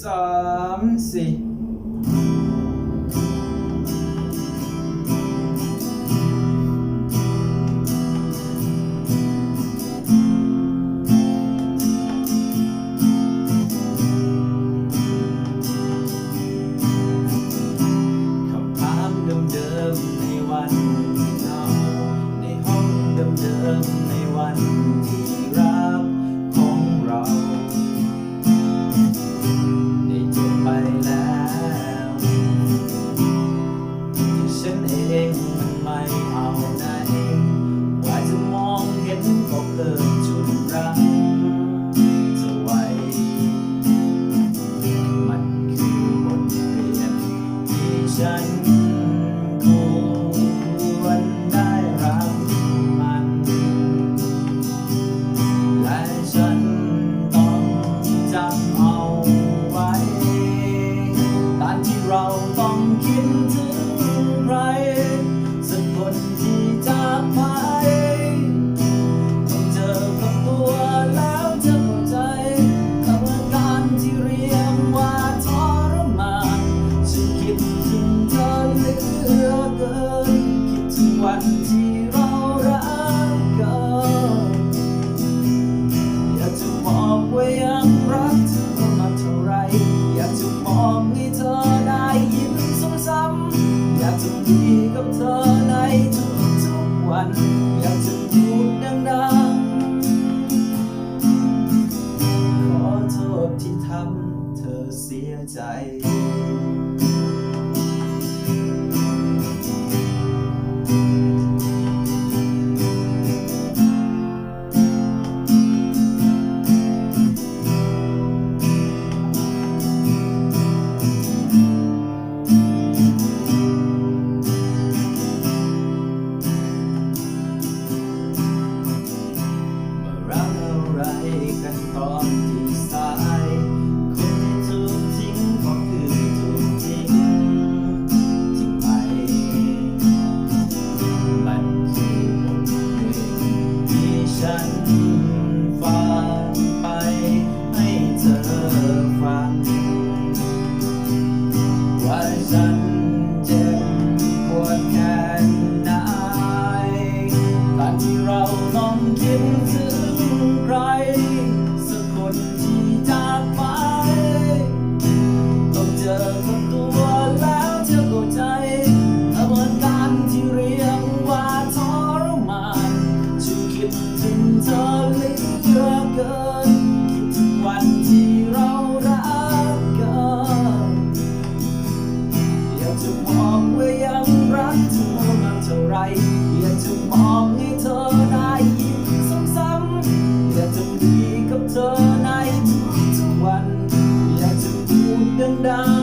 สา ก็เกิด พูด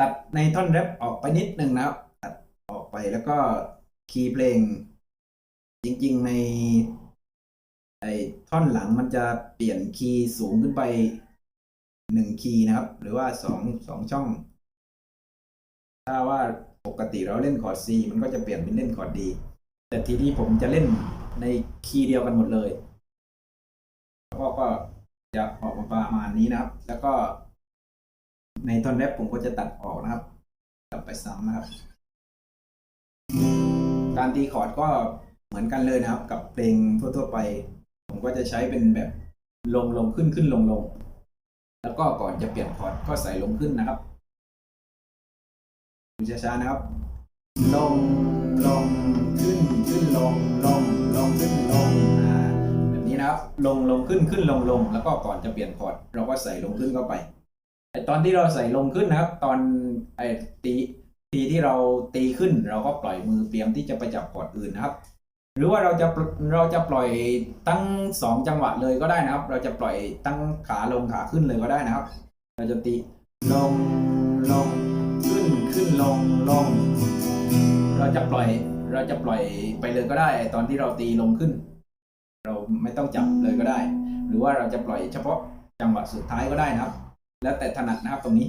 ตัดในท่อนแรปออกไปนิดนึงนะครับ ตัดออกไปแล้วก็คีย์เพลง จริง ๆ ในไอ้ท่อนหลังมันจะเปลี่ยนคีย์สูงขึ้นไปหนึ่งคีย์นะครับ หรือว่าสองสองช่อง ถ้าว่าปกติเราเล่นคอร์ด C มันก็จะเปลี่ยนเป็นเล่นคอร์ด D แต่ทีนี้ผมจะเล่นในคีย์เดียวกันหมดเลย แล้วก็ก็จะออกมาประมาณนี้นะครับ แล้วก็ ในท่อนแรปผมก็จะตัดออกนะครับ กลับไปซ้ำนะครับ การตีคอร์ดก็เหมือนกันเลยนะครับ กับเพลงทั่วๆไป ผมก็จะใช้เป็นแบบลงลงขึ้นขึ้นลงลงแล้วก็ก่อนจะเปลี่ยนคอร์ดก็ใส่ลงขึ้นนะครับดูช้าๆนะครับ ลงลงขึ้นขึ้นลงลงลงขึ้นลงอ่าแบบนี้นะครับ ลงลงขึ้นขึ้นลงลงแล้วก็ก่อนจะเปลี่ยนคอร์ดเราก็ใส่ลงขึ้นเข้าไป ตอนที่เราใส่ลงขึ้นนะครับ ตอนไอตีตีที่เราตีขึ้น เราก็ปล่อยมือเตรียมที่จะไปจับคอดอื่นนะครับ หรือว่าเราจะเราจะปล่อยตั้งสองจังหวะเลยก็ได้นะครับ เราจะปล่อยตั้งขาลงขาขึ้นเลยก็ได้นะครับ เราจะตีลงลงขึ้นขึ้นลงลง เราจะปล่อยเราจะปล่อยไปเลยก็ได้ ตอนที่เราตีลงขึ้น เราไม่ต้องจับเลยก็ได้ หรือว่าเราจะปล่อยเฉพาะจังหวะสุดท้ายก็ได้นะครับ แล้วแต่ถนัดนะครับตรงนี้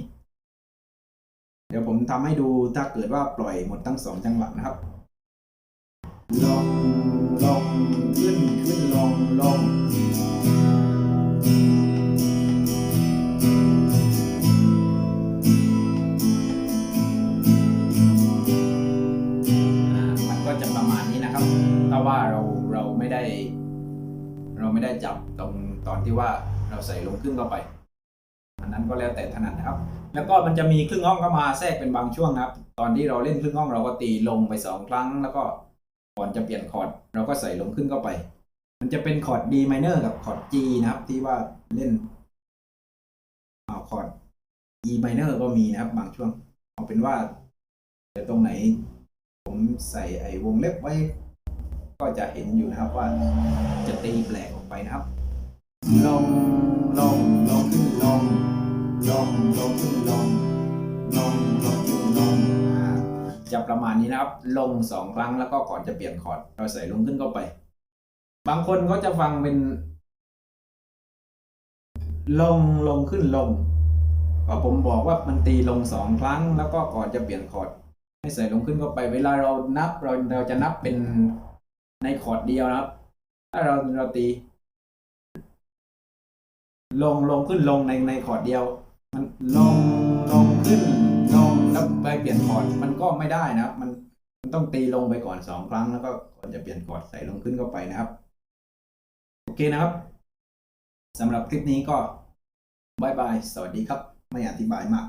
เดี๋ยวผมทำให้ดูถ้าเกิดว่าปล่อยหมดทั้งสองจังหวะนะครับลองลองขึ้นขึ้นลองลอ่ามันก็จะประมาณนี้นะครับถ้าว่าเราเราไม่ได้ เราไม่ได้จับตรงตอนที่ว่าเราใส่ลงครึ่งเข้าไป อันนั้นก็แล้วแต่ถนัดนะครับ แล้วก็มันจะมีครึ่งห้องเข้ามาแทรกเป็นบางช่วงนะครับ ตอนที่เราเล่นครึ่งห้องเราก็ตีลงไปสองครั้ง แล้วก็ก่อนจะเปลี่ยนคอร์ดเราก็ใส่ลงครึ่งเข้าไป มันจะเป็นคอร์ด D minor กับคอร์ด G นะครับ ที่ว่าเล่นเอาคอร์ด E minor ก็มีนะครับ บางช่วงเอาเป็นว่าเดี๋ยวตรงไหน ผมใส่ไอ้วงเล็บไว้ ก็จะเห็นอยู่นะครับว่าจะตีแปลกออกไปนะครับ ลงลงลงขึ้นลงลงลงขึ้นลงลงลงขึ้นลงจะประมาณนี้นะครับ ลงสองครั้งแล้วก็ก่อนจะเปลี่ยนคอร์ดเราใส่ลงขึ้นเข้าไป บางคนก็จะฟังเป็น ลงลงขึ้นลงก็ผมบอกว่ามันตีลงสองครั้ง แล้วก็ก่อนจะเปลี่ยนคอร์ดให้ใส่ลงขึ้นเข้าไป เวลาเรานับเราเราจะนับเป็นในคอร์ดเดียวนะครับ ถ้าเราเราตี ลงลงขึ้นลงในในคอร์ดเดียว มันลงลงขึ้นลงแล้วไปเปลี่ยนคอร์ดมันก็ไม่ได้นะครับ มันมันต้องตีลงไปก่อนสองครั้งแล้วก็ก่อนจะเปลี่ยนคอร์ดใส่ลงขึ้นเข้าไปนะครับ โอเคนะครับสำหรับคลิปนี้ก็บายบาย สวัสดีครับ ไม่อธิบายมาก